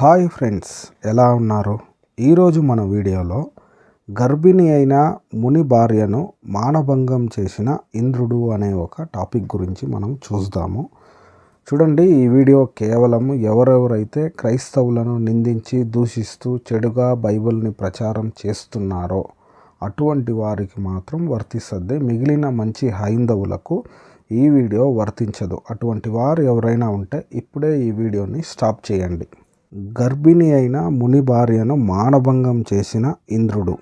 Hi friends ఎలా ఉన్నారు? ఈరోజు మన వీడియోలో గర్భిణి అయిన ముని భార్యను మానభంగం చేసిన ఇంద్రుడు అనే ఒక టాపిక్ గురించి మనం చూద్దాము. చూడండి ఈ వీడియో కేవలం ఎవరెవరైతే క్రైస్తవులను నిందించి దూషిస్తూ చెడుగా బైబిల్ని ప్రచారం చేస్తున్నారో అటువంటి వారికి మాత్రం వర్తిస్తుంది మిగిలిన మంచి హైందవులకు ఈ వీడియో వర్తించదు. అటువంటి వారు ఎవరైనా ఉంటే ఇప్పుడే ఈ వీడియోని స్టాప్ చేయండి. గర్భిణి అయిన ముని భార్యను మానభంగం చేసిన ఇంద్రుడు.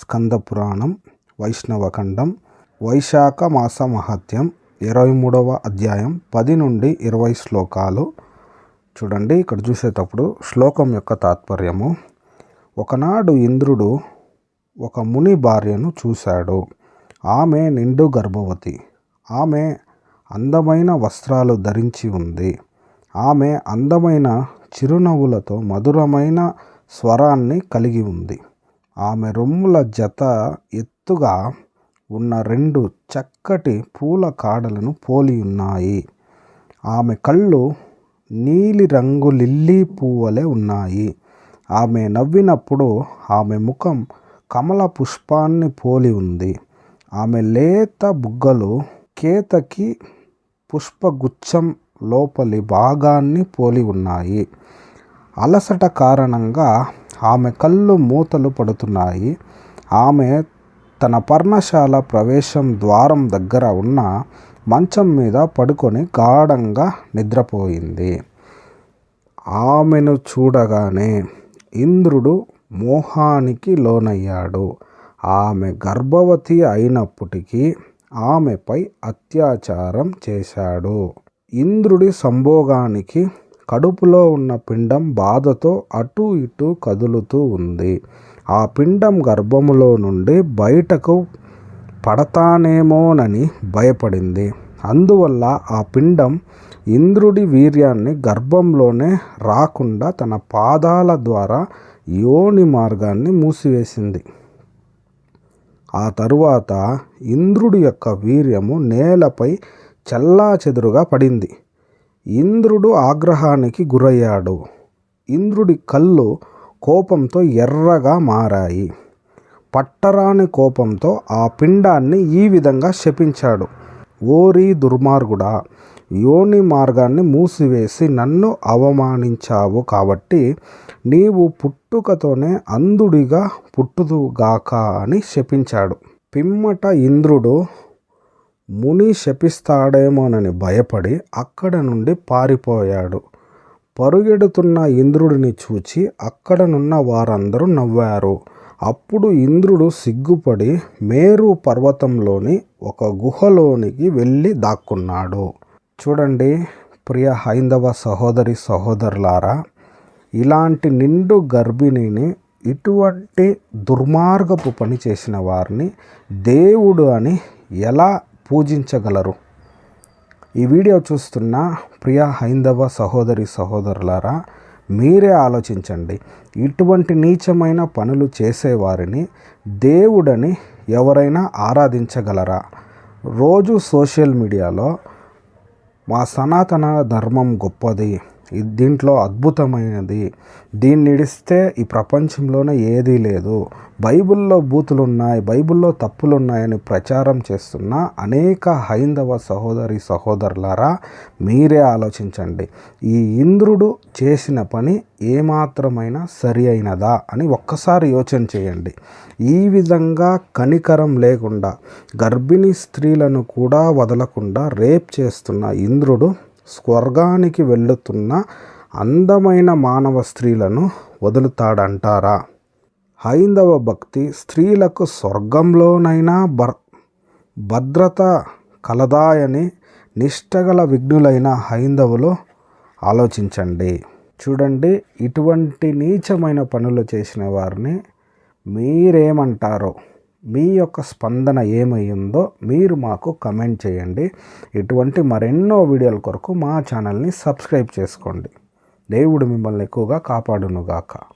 స్కంద పురాణం వైష్ణవఖండం వైశాఖ మాస మహత్యం ఇరవై మూడవ అధ్యాయం పది నుండి ఇరవై శ్లోకాలు. చూడండి ఇక్కడ చూసేటప్పుడు శ్లోకం యొక్క తాత్పర్యము. ఒకనాడు ఇంద్రుడు ఒక ముని భార్యను చూశాడు. ఆమె నిండు గర్భవతి. ఆమె అందమైన వస్త్రాలు ధరించి ఉంది. ఆమె అందమైన చిరునవ్వులతో మధురమైన స్వరాన్ని కలిగి ఉంది. ఆమె రొమ్ముల జత ఎత్తుగా ఉన్న రెండు చక్కటి పూల కాడలను పోలి ఉన్నాయి. ఆమె కళ్ళు నీలిరంగు లిల్లీ పువ్వులే ఉన్నాయి. ఆమె నవ్వినప్పుడు ఆమె ముఖం కమల పుష్పాన్ని పోలి ఉంది. ఆమె లేత బుగ్గలు కేతకి పుష్పగుచ్చం లోపలి భాగాన్ని పోలి ఉన్నాయి. అలసట కారణంగా ఆమె కళ్ళు మూతలు పడుతున్నాయి. ఆమె తన పర్ణశాల ప్రవేశం ద్వారం దగ్గర ఉన్న మంచం మీద పడుకొని గాఢంగా నిద్రపోయింది. ఆమెను చూడగానే ఇంద్రుడు మోహానికి లోనయ్యాడు. ఆమె గర్భవతి అయినప్పటికీ ఆమెపై అత్యాచారం చేశాడు. ఇంద్రుడి సంభోగానికి కడుపులో ఉన్న పిండం బాధతో అటు ఇటు కదులుతూ ఉంది. ఆ పిండం గర్భములో నుండి బయటకు పడతానేమోనని భయపడింది. అందువల్ల ఆ పిండం ఇంద్రుడి వీర్యాన్ని గర్భంలోనే రాకుండా తన పాదాల ద్వారా యోని మార్గాన్ని మూసివేసింది. ఆ తరువాత ఇంద్రుడి యొక్క వీర్యము నేలపై చల్లా చెదురుగా పడింది. ఇంద్రుడు ఆగ్రహానికి గురయ్యాడు. ఇంద్రుడి కళ్ళు కోపంతో ఎర్రగా మారాయి. పట్టరాని కోపంతో ఆ పిండాన్ని ఈ విధంగా శపించాడు. ఓరి దుర్మార్గుడా యోని మార్గాన్ని మూసివేసి నన్ను అవమానించావు కాబట్టి నీవు పుట్టుకతోనే అంధుడిగా పుట్టుదుగాక అని శపించాడు. పిమ్మట ఇంద్రుడు ముని శపిస్తాడేమోనని భయపడి అక్కడ నుండి పారిపోయాడు. పరుగెడుతున్న ఇంద్రుడిని చూచి అక్కడనున్న వారందరూ నవ్వారు. అప్పుడు ఇంద్రుడు సిగ్గుపడి మేరు పర్వతంలోని ఒక గుహలోనికి వెళ్ళి దాక్కున్నాడు. చూడండి ప్రియ హైందవ సహోదరి సహోదరులారా ఇలాంటి నిండు గర్భిణిని ఇటువంటి దుర్మార్గపు పని చేసిన వారిని దేవుడు అని ఎలా పూజించగలరు. ఈ వీడియో చూస్తున్న ప్రియ హైందవ సహోదరి సహోదరులారా మీరే ఆలోచించండి. ఇటువంటి నీచమైన పనులు చేసేవారిని దేవుడని ఎవరైనా ఆరాధించగలరా? రోజు సోషల్ మీడియాలో మా సనాతన ధర్మం గొప్పది. దీంట్లో అద్భుతమైనది. దీన్ని ఇడిస్తే ఈ ప్రపంచంలోనే ఏదీ లేదు. బైబిల్లో బూతులు ఉన్నాయి బైబిల్లో తప్పులు ఉన్నాయని ప్రచారం చేస్తున్న అనేక హైందవ సహోదరి సహోదరులారా మీరే ఆలోచించండి. ఈ ఇంద్రుడు చేసిన పని ఏమాత్రమైనా సరి అయినదా అని ఒక్కసారి యోచన చేయండి. ఈ విధంగా కనికరం లేకుండా గర్భిణీ స్త్రీలను కూడా వదలకుండా రేప్ చేస్తున్న ఇంద్రుడు స్వర్గానికి వెళ్ళుతున్న అందమైన మానవ స్త్రీలను వదులుతాడంటారా? హైందవ భక్తి స్త్రీలకు స్వర్గంలోనైనా భర్ భద్రత కలదాయని నిష్టగల విఘ్నులైన హైందవులు ఆలోచించండి. చూడండి ఇటువంటి నీచమైన పనులు చేసిన వారిని మీరేమంటారో? మీ యొక్క స్పందన ఏమయ్యిందో మీరు మాకు కమెంట్ చేయండి. ఇటువంటి మరెన్నో వీడియోల కొరకు మా ఛానల్ని సబ్స్క్రైబ్ చేసుకోండి. దేవుడు మిమ్మల్ని ఎక్కువగా కాపాడునుగాక.